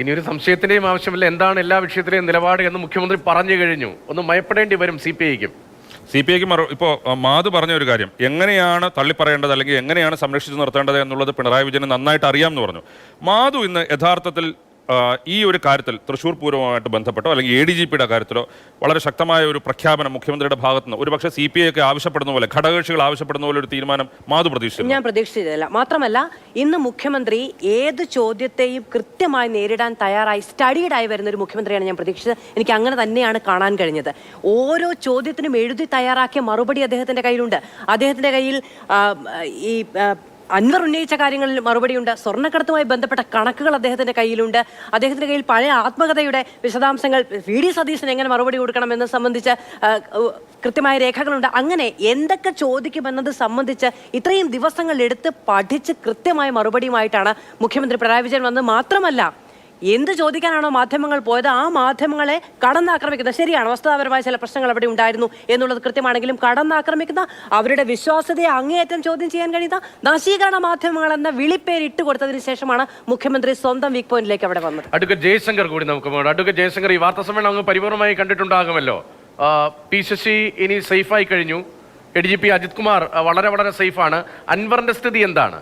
ഇനി ഒരു സംശയത്തിന്റെയും ആവശ്യമില്ല. എന്താണ് എല്ലാ വിഷയത്തിലെയും നിലപാട് എന്ന് മുഖ്യമന്ത്രി പറഞ്ഞു കഴിഞ്ഞു. ഒന്ന് മയപ്പെടേണ്ടി വരും സി പി ഐക്കും. സി പി ഐക്ക് മറു ഇപ്പോൾ മാധു പറഞ്ഞ ഒരു കാര്യം. എങ്ങനെയാണ് തള്ളിപ്പറയേണ്ടത് അല്ലെങ്കിൽ എങ്ങനെയാണ് സംരക്ഷിച്ചു നിർത്തേണ്ടത് എന്നുള്ളത് പിണറായി വിജയന് നന്നായിട്ട് അറിയാമെന്ന് പറഞ്ഞു. മാധു ഇന്ന് യഥാർത്ഥത്തിൽ ഈ ഒരു കാര്യത്തിൽ തൃശ്ശൂർ പൂരവുമായിട്ട് ബന്ധപ്പെട്ടോ അല്ലെങ്കിൽ എ ഡി ജി പിയുടെ കാര്യത്തിലോ വളരെ ശക്തമായ ഒരു പ്രഖ്യാപനം മുഖ്യമന്ത്രിയുടെ ഭാഗത്ത് നിന്ന് ഒരുപക്ഷെ സി പി ഐ ഒക്കെ ആവശ്യപ്പെടുന്ന പോലെ ഘടകകക്ഷികൾ ആവശ്യപ്പെടുന്ന പോലെ ഒരു തീരുമാനം മാധു പ്രതീക്ഷിച്ചു ഞാൻ പ്രതീക്ഷിച്ചതല്ല. മാത്രമല്ല ഇന്ന് മുഖ്യമന്ത്രി ഏത് ചോദ്യത്തെയും കൃത്യമായി നേരിടാൻ തയ്യാറായി സ്റ്റഡീഡായി വരുന്ന ഒരു മുഖ്യമന്ത്രിയാണ് ഞാൻ പ്രതീക്ഷിച്ചത്. എനിക്ക് അങ്ങനെ തന്നെയാണ് കാണാൻ കഴിഞ്ഞത്. ഓരോ ചോദ്യത്തിനും എഴുതി തയ്യാറാക്കിയ മറുപടി അദ്ദേഹത്തിന്റെ കയ്യിലുണ്ട്. അദ്ദേഹത്തിന്റെ കയ്യിൽ ഈ അൻവർ ഉന്നയിച്ച കാര്യങ്ങളിൽ മറുപടിയുണ്ട്. സ്വർണക്കടത്തുമായി ബന്ധപ്പെട്ട കണക്കുകൾ അദ്ദേഹത്തിന്റെ കയ്യിലുണ്ട്. അദ്ദേഹത്തിന്റെ കയ്യിൽ പഴയ ആത്മകഥയുടെ വിശദാംശങ്ങൾ വി. ഡി. സതീശന് എങ്ങനെ മറുപടി കൊടുക്കണം എന്ന് സംബന്ധിച്ച് കൃത്യമായ രേഖകളുണ്ട്. അങ്ങനെ എന്തൊക്കെ ചോദിക്കുമെന്നത് സംബന്ധിച്ച് ഇത്രയും ദിവസങ്ങൾ എടുത്ത് പഠിച്ച് കൃത്യമായ മറുപടിയുമായിട്ടാണ് മുഖ്യമന്ത്രി പിണറായി വിജയൻ വന്നത്. മാത്രമല്ല എന്ത് ചോദിക്കാനാണോ മാധ്യമങ്ങൾ പോയത് ആ മാധ്യമങ്ങളെ കടന്നാക്രമിക്കുന്ന ശരിയാണ് വസ്തുതാപരമായ ചില പ്രശ്നങ്ങൾ അവിടെ ഉണ്ടായിരുന്നു എന്നുള്ളത് കൃത്യമാണെങ്കിലും കടന്നാക്രമിക്കുന്ന അവരുടെ വിശ്വാസ്യതയെ അങ്ങേയറ്റം ചോദ്യം ചെയ്യാൻ കഴിയുന്ന നശീകരണ മാധ്യമങ്ങൾ എന്ന വിളിപ്പേര് ഇട്ട് കൊടുത്തതിന് ശേഷമാണ് മുഖ്യമന്ത്രി സ്വന്തം വീക്ക് പോയിന്റിലേക്ക് അവിടെ വന്നത്. അഡ്വക്കേറ്റ് ജയശങ്കർ കൂടി നമുക്ക് അടുക്ക ജയശങ്കർ ഈ വാർത്താ സമ്മേളനം അങ്ങ് പരിപൂർണമായി കണ്ടിട്ടുണ്ടാകുമല്ലോ. പി ശശി ഇനി സേഫായി കഴിഞ്ഞു. A D G P Ajith Kumar വളരെ വളരെ സേഫാണ്. അൻവറിന്റെ സ്ഥിതി എന്താണ്?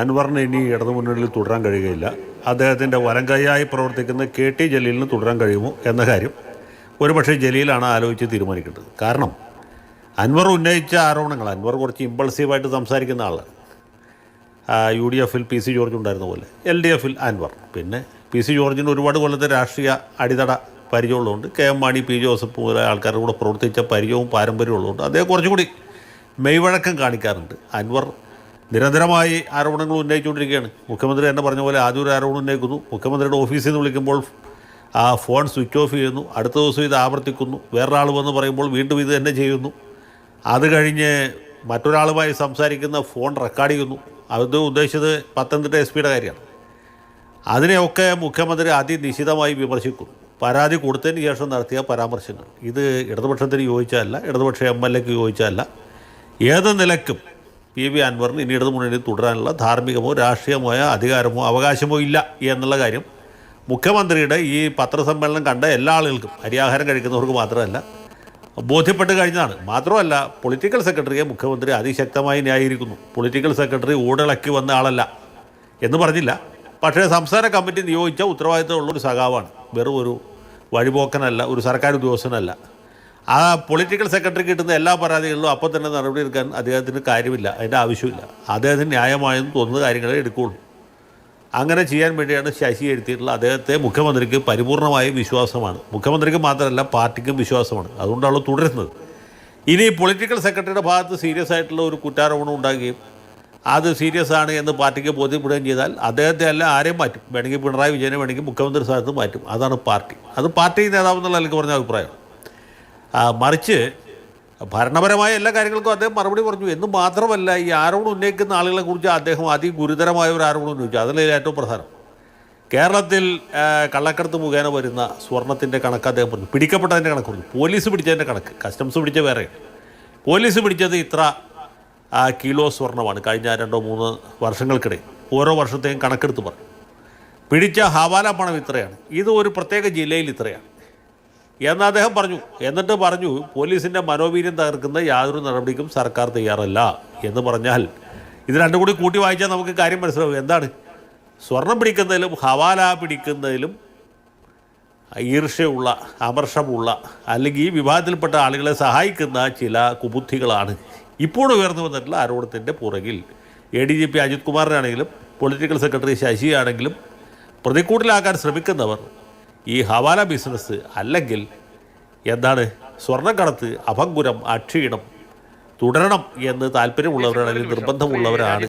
അൻവറിന് ഇനി ഇടതു മുന്നണിയിൽ തുടരാൻ കഴിയുകയില്ല. അദ്ദേഹത്തിന്റെ വലങ്കൈയായി പ്രവർത്തിക്കുന്ന കെ ടി ജലീലിന് തുടരാൻ കഴിയുമോ എന്ന കാര്യം ഒരുപക്ഷെ ജലീലാണ് ആലോചിച്ച് തീരുമാനിക്കേണ്ടത്. കാരണം അൻവർ ഉന്നയിച്ച ആരോപണങ്ങൾ അൻവർ കുറച്ച് ഇമ്പൾസീവായിട്ട് സംസാരിക്കുന്ന ആളാണ്. യു ഡി എഫിൽ പി സി ജോർജ് ഉണ്ടായിരുന്ന പോലെ. എൽ ഡി എഫിൽ അൻവർ. പിന്നെ പി സി ജോർജിന് ഒരുപാട് കൊല്ലത്തെ രാഷ്ട്രീയ അടിതട പരിചയമുള്ളതുകൊണ്ട് K M Mani P Joseph പോലെ ആൾക്കാരുടെ കൂടെ പ്രവർത്തിച്ച പരിചയവും പാരമ്പര്യവും ഉള്ളതുകൊണ്ട് അദ്ദേഹം കുറച്ചുകൂടി മെയ്വഴക്കം കാണിക്കാറുണ്ട്. അൻവർ നിരന്തരമായി ആരോപണങ്ങൾ ഉന്നയിച്ചുകൊണ്ടിരിക്കുകയാണ്. മുഖ്യമന്ത്രി തന്നെ പറഞ്ഞ പോലെ ആദ്യം ഒരു ആരോപണം ഉന്നയിക്കുന്നു. മുഖ്യമന്ത്രിയുടെ ഓഫീസിൽ നിന്ന് വിളിക്കുമ്പോൾ ആ ഫോൺ സ്വിച്ച് ഓഫ് ചെയ്യുന്നു. അടുത്ത ദിവസം ഇത് ആവർത്തിക്കുന്നു. വേറൊരാൾ വന്ന് പറയുമ്പോൾ വീണ്ടും ഇത് തന്നെ ചെയ്യുന്നു. അത് കഴിഞ്ഞ് മറ്റൊരാളുമായി സംസാരിക്കുന്ന ഫോൺ റെക്കോർഡ് ചെയ്യുന്നു. അത് ഉദ്ദേശിച്ചത് പത്തനംതിട്ട എസ് പിയുടെ കാര്യമാണ്. അതിനെയൊക്കെ മുഖ്യമന്ത്രി അതിനിശിതമായി വിമർശിക്കുന്നു. പരാതി കൊടുത്തതിന് ശേഷം നടത്തിയ പരാമർശങ്ങൾ. ഇത് ഇടതുപക്ഷത്തിന് യോജിച്ചതല്ല ഇടതുപക്ഷ എം എൽ എക്ക് യോജിച്ചതല്ല. ഏത് നിലക്കും പി വി അൻവറിന് ഇനി ഇടതുമുന്നണിയിൽ തുടരാനുള്ള ധാർമ്മികമോ രാഷ്ട്രീയമോ അധികാരമോ അവകാശമോ ഇല്ല എന്നുള്ള കാര്യം മുഖ്യമന്ത്രിയുടെ ഈ പത്രസമ്മേളനം കണ്ട എല്ലാ ആളുകൾക്കും അരിയാഹാരം കഴിക്കുന്നവർക്ക് മാത്രമല്ല ബോധ്യപ്പെട്ട് കഴിഞ്ഞതാണ്. മാത്രമല്ല പൊളിറ്റിക്കൽ സെക്രട്ടറിയെ മുഖ്യമന്ത്രി അതിശക്തമായി ന്യായീകരിക്കുന്നു. പൊളിറ്റിക്കൽ സെക്രട്ടറി ഊടിളക്കി വന്ന ആളല്ല എന്ന് പറഞ്ഞില്ല. പക്ഷേ സംസ്ഥാന കമ്മിറ്റി നിയോഗിച്ച ഉത്തരവാദിത്തമുള്ള ഒരു സഖാവാണ്. വെറും ഒരു വഴിപോക്കനല്ല ഒരു സർക്കാർ ഉദ്യോഗസ്ഥനല്ല ആ പൊളിറ്റിക്കൽ സെക്രട്ടറി കിട്ടുന്ന എല്ലാ പരാതികളിലും അപ്പം തന്നെ നടപടി എടുക്കാൻ അദ്ദേഹത്തിന് കാര്യമില്ല. അതിന്റെ ആവശ്യമില്ല. അദ്ദേഹത്തിന് ന്യായമായെന്ന് തോന്നുന്ന കാര്യങ്ങളെ എടുക്കുകയുള്ളൂ അങ്ങനെ ചെയ്യാൻ വേണ്ടിയാണ് ശശി എഴുത്തിയിട്ടുള്ള അദ്ദേഹത്തെ മുഖ്യമന്ത്രിക്ക് പരിപൂർണമായ വിശ്വാസമാണ്. മുഖ്യമന്ത്രിക്ക് മാത്രമല്ല പാർട്ടിക്കും വിശ്വാസമാണ്. അതുകൊണ്ടാണ് തുടരുന്നത്. ഇനി പൊളിറ്റിക്കൽ സെക്രട്ടറിയുടെ ഭാഗത്ത് സീരിയസ് ആയിട്ടുള്ള ഒരു കുറ്റാരോപണം ഉണ്ടാകുകയും അത് സീരിയസ് ആണ് എന്ന് പാർട്ടിക്ക് ബോധ്യപ്പെടുകയും ചെയ്താൽ അദ്ദേഹത്തെ അല്ല ആരെയും മാറ്റും. വേണമെങ്കിൽ പിണറായി വിജയനെ വേണമെങ്കിൽ മുഖ്യമന്ത്രി സ്ഥാനത്ത് മാറ്റും. അതാണ് പാർട്ടി. അത് പാർട്ടി നേതാവ് എന്നുള്ള എനിക്ക് പറഞ്ഞ അഭിപ്രായം ആ, മറിച്ച് ഭരണപരമായ എല്ലാ കാര്യങ്ങൾക്കും അദ്ദേഹം മറുപടി പറഞ്ഞു. എന്ന് മാത്രമല്ല ഈ ആരോപണം ഉന്നയിക്കുന്ന ആളുകളെ കുറിച്ച് അദ്ദേഹം അതിഗുരുതരമായ ഒരു ആരോപണം ഉന്നയിച്ചു. അതിലെ ഏറ്റവും പ്രധാനം. കേരളത്തിൽ കള്ളക്കടത്ത് മുഖേന വരുന്ന സ്വർണത്തിന്റെ കണക്ക് അദ്ദേഹം പറഞ്ഞു. പിടിക്കപ്പെട്ടതിന്റെ കണക്ക് പറഞ്ഞു. പോലീസ് പിടിച്ചതിന്റെ കണക്ക്. കസ്റ്റംസ് പിടിച്ച വേറെ. പോലീസ് പിടിച്ചത് ഇത്ര കിലോ സ്വർണമാണ് കഴിഞ്ഞ രണ്ടോ മൂന്ന് വർഷങ്ങൾക്കിടയിൽ ഓരോ വർഷത്തെയും കണക്കെടുത്ത് പറഞ്ഞു. പിടിച്ച ഹവാല പണം ഇത്രയാണ്. ഇത് ഒരു പ്രത്യേക ജില്ലയിൽ ഇത്രയാണ്. എന്ന് അദ്ദേഹം പറഞ്ഞു. എന്നിട്ട് പറഞ്ഞു പോലീസിന്റെ മനോവീര്യം തകർക്കുന്ന യാതൊരു നടപടിക്കും സർക്കാർ തയ്യാറല്ല. എന്ന് പറഞ്ഞാൽ ഇത് രണ്ടും കൂടി കൂട്ടി വായിച്ചാൽ നമുക്ക് കാര്യം മനസ്സിലാവും. എന്താണ്? സ്വർണം പിടിക്കുന്നതിലും ഹവാല പിടിക്കുന്നതിലും ഈർഷ്യമുള്ള അമർഷമുള്ള അല്ലെങ്കിൽ ഈ വിഭാഗത്തിൽപ്പെട്ട ആളുകളെ സഹായിക്കുന്ന ചില കുബുദ്ധികളാണ് ഇപ്പോൾ ഉയർന്നു വന്നിട്ടുള്ള ആരോപണത്തിന്റെ പുറകിൽ. A D G P Ajith കുമാറിനാണെങ്കിലും political secretary ശശിയാണെങ്കിലും പ്രതിക്കൂട്ടിലാക്കാൻ ശ്രമിക്കുന്നവർ ഈ ഹവാല ബിസിനസ് അല്ലെങ്കിൽ എന്താണ് സ്വർണക്കടത്ത് അഭംഗുരം അക്ഷീണം തുടരണം എന്ന് താല്പര്യമുള്ളവരാണെങ്കിൽ നിർബന്ധമുള്ളവരാണ്.